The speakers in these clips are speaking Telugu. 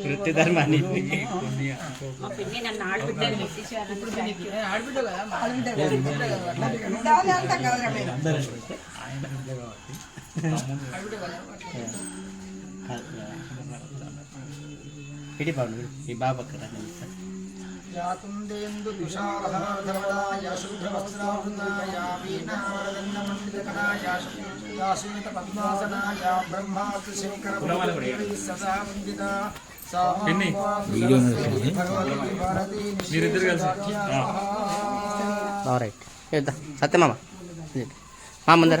వృత్తి ధర్మాన్ని పిడి బాబు ఈ బాబు అక్కడ యాతుందేందు తుషారహారధవళాయ శుభ్రవస్త్రావృతాయ వీణావరదన్నమండితకరాయ యాశ్వేత పద్మాసనాయ బ్రహ్మాత్ శేఖర సదా వందిత మీరిద్దరు కలిసి రైట్ చేద్దాం సత్యమామ మా ముందర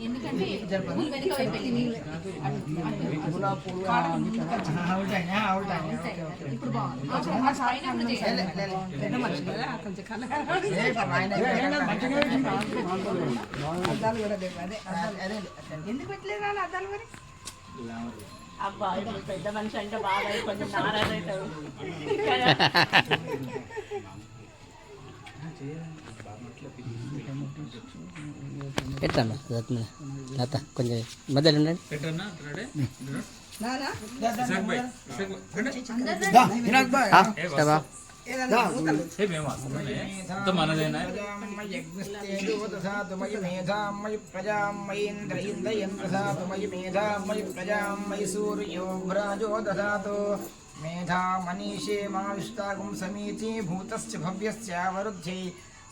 ఎందుకంటే ఇప్పుడు బాగుంది ఆ పైన కూడా ఎందుకు పెట్టలేదు అద్దాలు మరి అబ్బా ఇప్పుడు పెద్ద మనిషి అంటే బాగా కొంచెం ఎట్లా రత్న లత కొంచెం మధ్యలో ఉండండి. हे मेधा प्रजा सूर्यो मनीषे माविष्टागुं समीति भूतश्च भव्यश्चावरुद्धि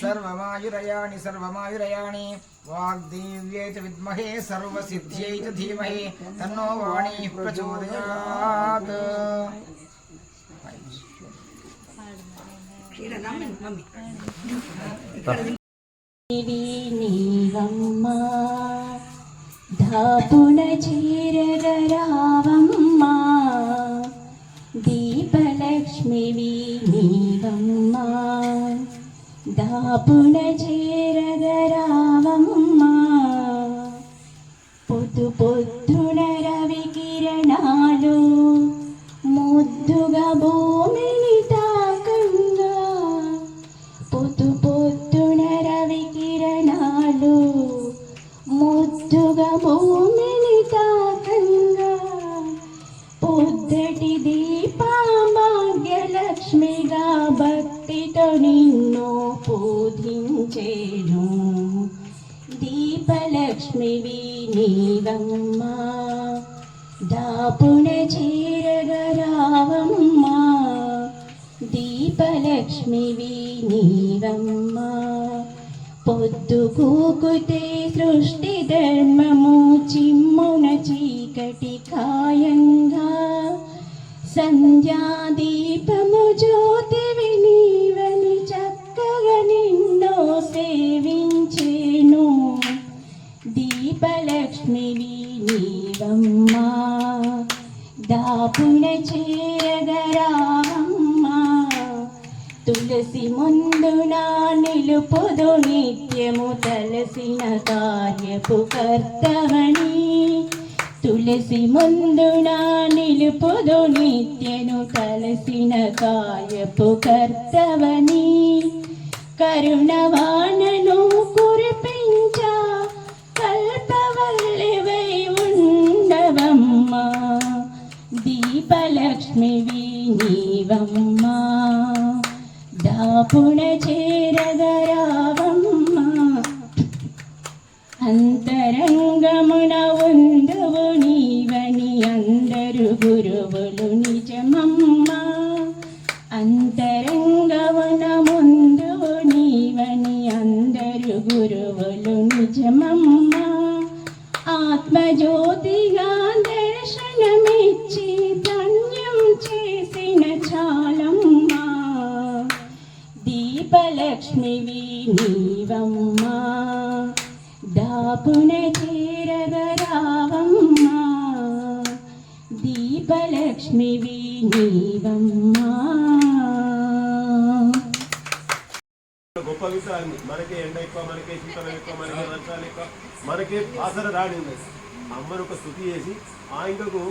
सर्वमायुरयाणि सर्वमायुरयाणि वाग्देव्यै च विद्महे सर्वसिद्ध्यै च धीमहि तन्नो वाणी प्रचोदयात् నీవమ్మా ధాపున చీరగరావమ్మా దీపలక్ష్మివి నీవమ్మా దాపున చీరగరావమ్మా పొద్దు పొద్దున రవి కిరణాలు ముద్దుగా నిన్ను పూజించేను. దీపలక్ష్మివి నీవమ్మా దాపుణ చీరగరావమ్మా దీపలక్ష్మివి నీవమ్మా పొద్దు కూకుతే సృష్టి ధర్మము చిమ్మున చీకటి కాయంగా సంధ్యాదీపము జ్యోతి నీవమ్మా దాపున చేరగరామమ్మా తులసి ముందున నిలుపుదు నిత్యము తలసిన కార్యపు కర్తవని తులసి ముందున నిలుపుదు నిత్యను తలసిన కార్యపు కర్తవని కరుణవానను కురిప లక్ష్మివి నీవమ్మ దాపుణ చేరగరావమ్మ అంతరంగమున ఉందువు నీవని అందరు గురువులు నిజమమ్మ. అంతరంగమున ముందువు నీవని అందరు గురువులు నిజమమ్మ. ఆత్మజ్యోతి దీపలక్ష్మివి నీవమ్మా దాపున చేరగరావమ్మా దీపలక్ష్మివి నీవమ్మా. గొప్ప విషయాన్ని మనకే ఎండ ఎక్కువ మనకే శీతలం ఎక్కువ మనకే వర్షాలు ఎక్కువ మనకే ఆసర రాడింది అమ్మను ఒక స్థుతి చేసి ఆ ఇంకకు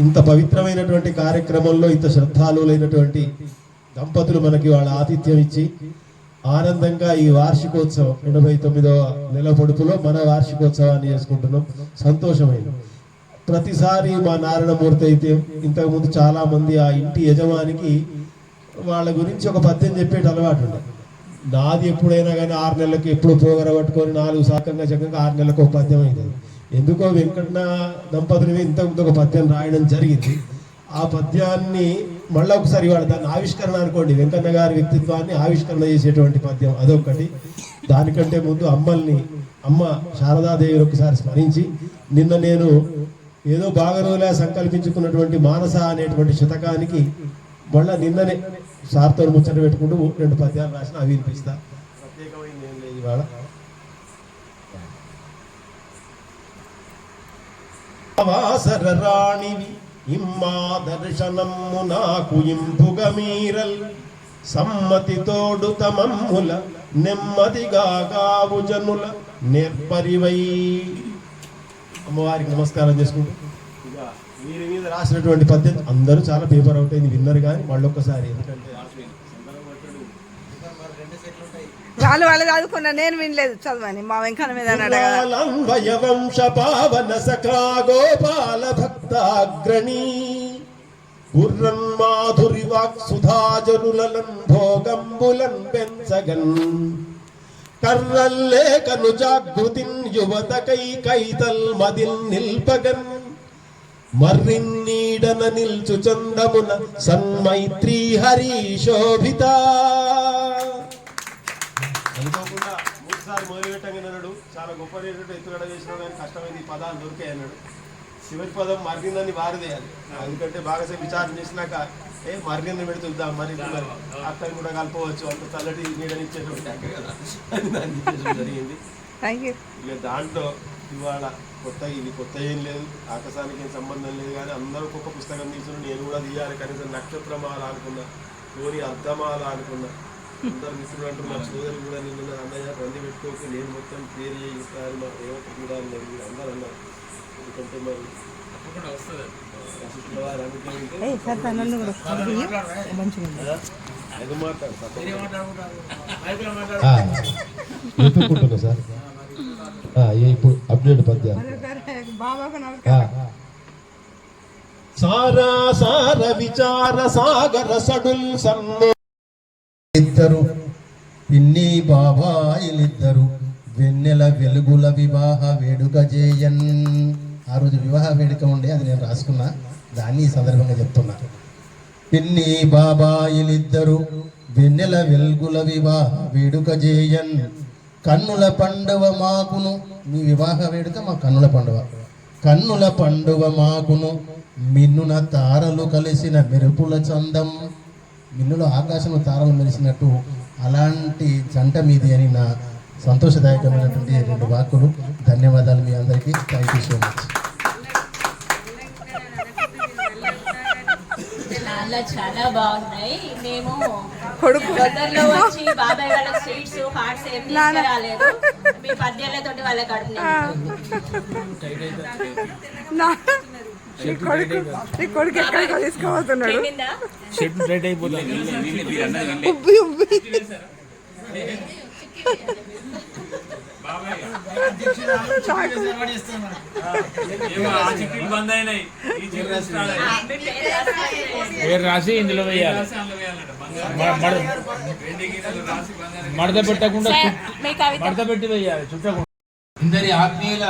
ఇంత పవిత్రమైనటువంటి కార్యక్రమంలో ఇంత శ్రద్ధాలులైనటువంటి దంపతులు మనకి వాళ్ళ ఆతిథ్యం ఇచ్చి ఆనందంగా ఈ వార్షికోత్సవం ఎనభై తొమ్మిదవ నెల పొడుపులో మన వార్షికోత్సవాన్ని చేసుకుంటున్నాం. సంతోషమైంది. ప్రతిసారి మా నారాయణమూర్తి అయితే ఇంతకుముందు చాలామంది ఆ ఇంటి యజమానికి వాళ్ళ గురించి ఒక పద్యం చెప్పేట అలవాటు ఉండే. నాది ఎప్పుడైనా కానీ ఆరు నెలలకు ఎప్పుడు పోగర పట్టుకొని నాలుగు సాకంగా చక్కగా ఆరు నెలలకు ఒక పద్యం అయింది ఎందుకో వెంకటన దంపతులు ఇంతకుముందు ఒక పద్యం రాయడం జరిగింది. ఆ పద్యాన్ని మళ్ళీ ఒకసారి వాడు దాన్ని ఆవిష్కరణ అనుకోండి. వెంకన్న గారి వ్యక్తిత్వాన్ని ఆవిష్కరణ చేసేటువంటి పద్యం అదొకటి. దానికంటే ముందు అమ్మల్ని అమ్మ శారదాదేవిని ఒకసారి స్మరించి నిన్న నేను ఏదో బాగా సంకల్పించుకున్నటువంటి మానస అనేటువంటి శతకానికి మళ్ళా నిన్ననే సార్తో ముచ్చట పెట్టుకుంటూ రెండు పద్యాలు రాసిన అవి వినిపిస్తా. ప్రత్యేకమైంది ఏం లేదు ఇవాళ. వాసర రాణివి ఇమ్మా దర్శనమ్ము నాకు ఇంపుగ మీరల్. సమ్మతి తోడు తమమ్ముల నెమ్మదిగా గావు జనుల నేర్పరివై. అమ్మవారికి నమస్కారం చేసుకుంటూ. వీరి మీద రాసినటువంటి పద్యం అందరూ చాలా పేపర్ అవుట్ అయింది విన్నర్ కానీ మళ్ళీ ఒక్కసారి. ఎందుకంటే వాళ్ళు వాళ్ళు చదువుకున్నా నేను వినలేదు చదవని. మా వెంకన్న మీద అన్నాడు వంశ పావన సఖా గోపాల భక్తాగ్రణీ. గుర్రం మాధురి వాక్ సుధాజనులన్ భోగంబులం పెంచగన్. కర్రల్లేకను జాగృతిన్ యువతకై కైతల్ మదిల్ నిల్పగన్. మర్రిన్నీడన నిల్చు చందమున సన్మైత్రీ హరి పెట్టంగానే అన్నాడు చాలా గొప్ప రేటు ఎత్తుగడ చేసినాడు కానీ కష్టమైంది ఈ పదాలు దొరికాయి అన్నాడు. చివరి పదం మర్రిందని వారిదేయాలి ఎందుకంటే బాగాసేపు విచారణ చేసినాక ఏ మర్రిని పెడుతుందా? మరి మరి అక్కని కూడా కలపవచ్చు అంత చల్లటి నీడనిచ్చేటువంటి అక్క కదా. దాన్ని జరిగింది. ఇక దాంట్లో ఇవాళ కొత్త ఇది కొత్త ఏం లేదు ఆకాశానికి ఏం సంబంధం లేదు కానీ అందరూ ఒక్కొక్క పుస్తకం తీసుకుని నేను కూడా తీయాలి కనీసం నక్షత్రమాల అనుకున్నా కోరి అర్ధమాల అనుకున్నా. అందరు మిత్రులు అంటున్నారు సోదరులు కూడా నిన్న అన్నయ్య రంది పెట్టుకోక నేను మొత్తం క్లియర్ చేయిస్తారు మా రేవతి కూడా అన్నారు అందరూ అన్నారు. ఎందుకంటే మరి సార్ ఇప్పుడు అప్డేట్ పద్యాలు. సారా సార విచార సాగర సడుల్ సన్ను ఇద్దరు పిన్ని బాబాయిలిద్దరు వెన్నెల వెలుగుల వివాహ వేడుక జేయన్. ఆ రోజు వివాహ వేడుక ఉండే అది నేను రాసుకున్నా దాన్ని ఈ సందర్భంగా చెప్తున్నా. పిన్ని బాబాయిలిద్దరు వెన్నెల వెలుగుల వివాహ వేడుక జేయన్. కన్నుల పండువ మాకును మీ వివాహ వేడుక మా కన్నుల పండువ. కన్నుల పండువ మాకును మిన్నున తారలు కలిసిన మెరుపుల చందం. మిన్నులో ఆకాశంలో తారలు మెరిసినట్టు అలాంటి జంట మీది అని నా సంతోషదాయకమైనటువంటి రెండు వాక్కులు. ధన్యవాదాలు మీ అందరికీ. థ్యాంక్ యూ సో మచ్ చాలా చాలా బాగున్నాయి. మేము కొడుకు. వచ్చి బాబాయ్ వాళ్ళకి స్వీట్స్ హార్ట్స్ ఏం తీసుకురాలేదు. మీ పద్యాలతోటి వాళ్ళ కడుపు నా కొడుకు ఎక్కడికో తీసుకోబోతున్నాడు నిండిందా ఉబ్బి ఉబ్బి. పేరు రాసి ఇందులో వేయాలి? మడత పెట్టకుండా మడత పెట్టి వేయాలి చుట్టకుండా. ఇందరి ఆత్మీయుల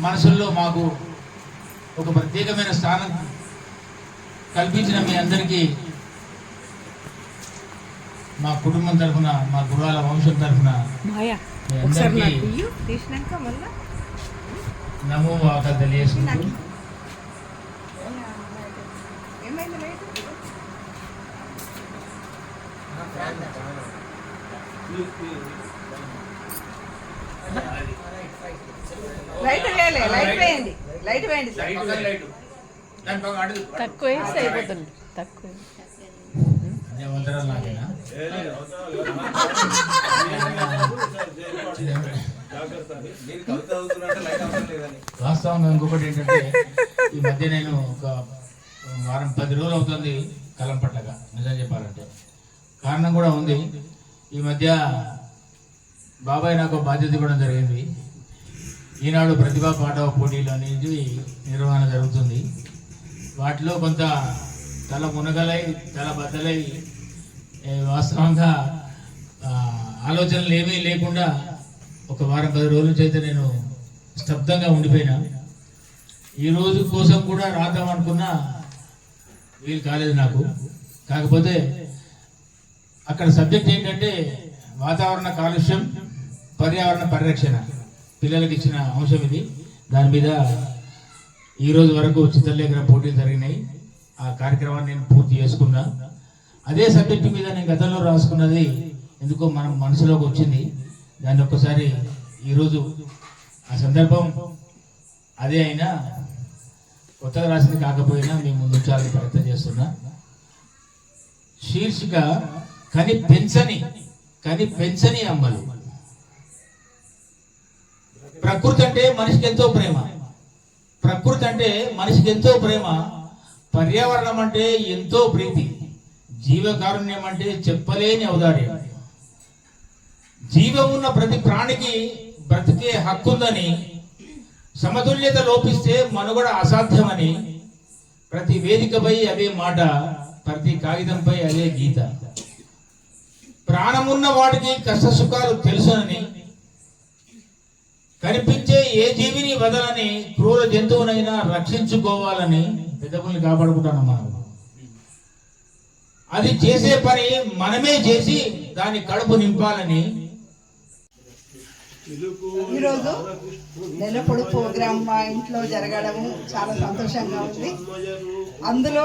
మనసుల్లో మాకు ఒక ప్రత్యేకమైన స్థానం కల్పించిన మీ అందరికీ మా కుటుంబం తరఫున మా గురువాల వంశం తరఫున నమో వాక తెలియజేసుకుంటూ ఏమైంది లైట్? లైట్ వేయలే లైట్ వేయండి లైట్ వేయండి సార్. తక్కువ వేస్తే అయిపోతుంది తక్కువ వాస్తవంగా ఇంకొకటి ఏంటంటే ఈ మధ్య నేను ఒక వారం పది రోజులు అవుతుంది కలం పట్లక నిజం చెప్పాలంటే. కారణం కూడా ఉంది. ఈ మధ్య బాబాయ్ నాకు బాధ్యత ఇవ్వడం జరిగింది. ఈనాడు ప్రతిభా పాఠవ పోటీలు అనేది నిర్వహణ జరుగుతుంది. వాటిలో కొంత తల మునగలై తల బద్దలై వాస్తవంగా ఆలోచనలు ఏమీ లేకుండా ఒక వారం పది రోజుల చేత నేను స్తబ్దంగా ఉండిపోయినా. ఈ రోజు కోసం కూడా రాద్దాం అనుకున్నా వీలు కాలేదు నాకు. కాకపోతే అక్కడ సబ్జెక్ట్ ఏంటంటే వాతావరణ కాలుష్యం పర్యావరణ పరిరక్షణ. పిల్లలకి ఇచ్చిన అంశం ఇది. దాని మీద ఈరోజు వరకు చిత్రలేఖన పోటీలు జరిగినాయి. ఆ కార్యక్రమాన్ని నేను పూర్తి చేసుకున్నా. అదే సబ్జెక్టు మీద నేను గతంలో రాసుకున్నది ఎందుకో మనం మనసులోకి వచ్చింది. దాన్ని ఒక్కసారి ఈరోజు ఆ సందర్భం అదే అయినా కొత్తగా రాసింది కాకపోయినా మేము ముందు ఉంచాలని ప్రయత్నం చేస్తున్నా. శీర్షిక కని పెంచని కని పెంచని అమ్మలు. ప్రకృతి అంటే మనిషికి ఎంతో ప్రేమ. ప్రకృతి అంటే మనిషికి ఎంతో ప్రేమ. పర్యావరణం అంటే ఎంతో ప్రీతి. జీవకారుణ్యం అంటే చెప్పలేని ఔదార్యం. జీవం ఉన్న ప్రతి ప్రాణికి బ్రతికే హక్కుందని సమతుల్యత లోపిస్తే మనుగడ అసాధ్యమని ప్రతి వేదికపై అదే మాట ప్రతి కాగితంపై అదే గీత. ప్రాణమున్న వాడికి కష్ట సుఖాలు తెలుసునని కనిపించే ఏ జీవిని వదలని క్రూర జంతువునైనా రక్షించుకోవాలని పెద్దపుల్ని కాపాడుకుంటాను మనం అది చేసే పని మనమే చేసి దాని కడుపు నింపాలని ఈరోజు నెలపొడు ప్రోగ్రాం మా ఇంట్లో జరగడము చాలా సంతోషంగా ఉంది. అందులో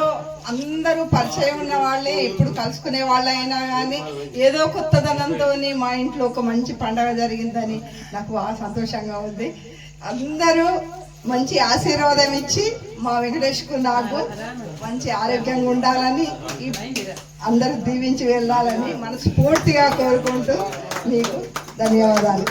అందరూ పరిచయం ఉన్న వాళ్ళే ఎప్పుడు కలుసుకునే వాళ్ళైనా కానీ ఏదో కొత్తదనంతో మా ఇంట్లో ఒక మంచి పండగ జరిగిందని నాకు బాగా సంతోషంగా ఉంది. అందరూ మంచి ఆశీర్వాదం ఇచ్చి మా వెంకటేష్కు నాకు మంచి ఆరోగ్యంగా ఉండాలని అందరూ దీవించి వెళ్ళాలని మనస్ఫూర్తిగా కోరుకుంటూ మీకు ధన్యవాదాలు.